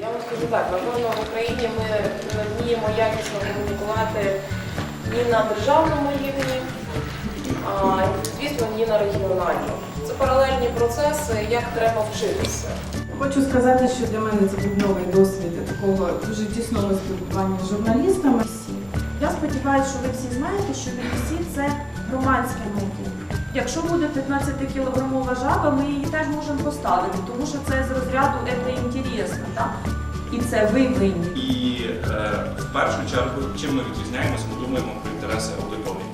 Я вам скажу так, напевно, в Україні ми не вміємо якісно комунікувати ні на державному рівні, а звісно, ні на регіональному. Це паралельні процеси, як треба вчитися. Хочу сказати, що для мене це був новий досвід такого дуже тісного спілкування з журналістами. Я сподіваюся, що ви всі знаєте, що BBC – це громадське медіа. Якщо буде 15-кілограмова жаба, ми її теж можемо поставити, тому що це з розряду «це інтересно», так? І це ви винні. І е, в першу чергу, чим ми відрізняємося, ми думаємо про інтереси аудиторії.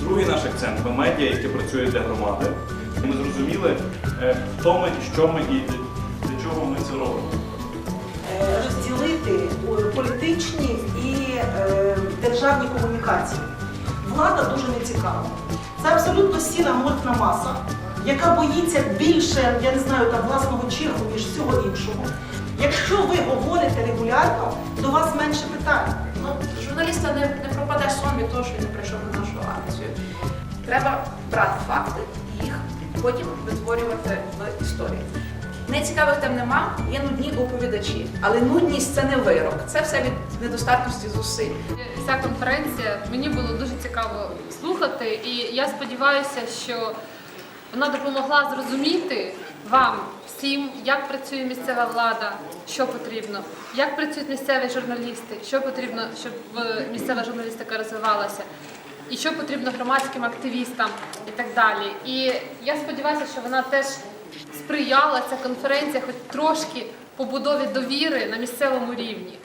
Другий наш акцент ми медіа, яке працює для громади. І ми зрозуміли, е, хто ми, що ми і для- чого ми це робимо. е, розділити політичні і е, державні комунікації. Влада дуже не цікава. Це абсолютно сіра морфна маса, яка боїться більше, я не знаю, там власного чиху, ніж всього іншого. Якщо ви говорите регулярно, до вас менше питань. Ну, журналіста не, не пропаде сон від того, що він прийшов на нашу акцію. Треба брати факти і їх потім витворювати в історії. Нецікавих тем нема, є нудні оповідачі, але нудність це не вирок, це все від недостатності зусиль. Ця конференція мені було дуже цікаво слухати, і я сподіваюся, що вона допомогла зрозуміти вам всім, як працює місцева влада, що потрібно, як працюють місцеві журналісти, що потрібно, щоб е, місцева журналістика розвивалася, і що потрібно громадським активістам і так далі. І я сподіваюся, що вона теж сприяла ця конференція, хоч трошки побудові довіри на місцевому рівні.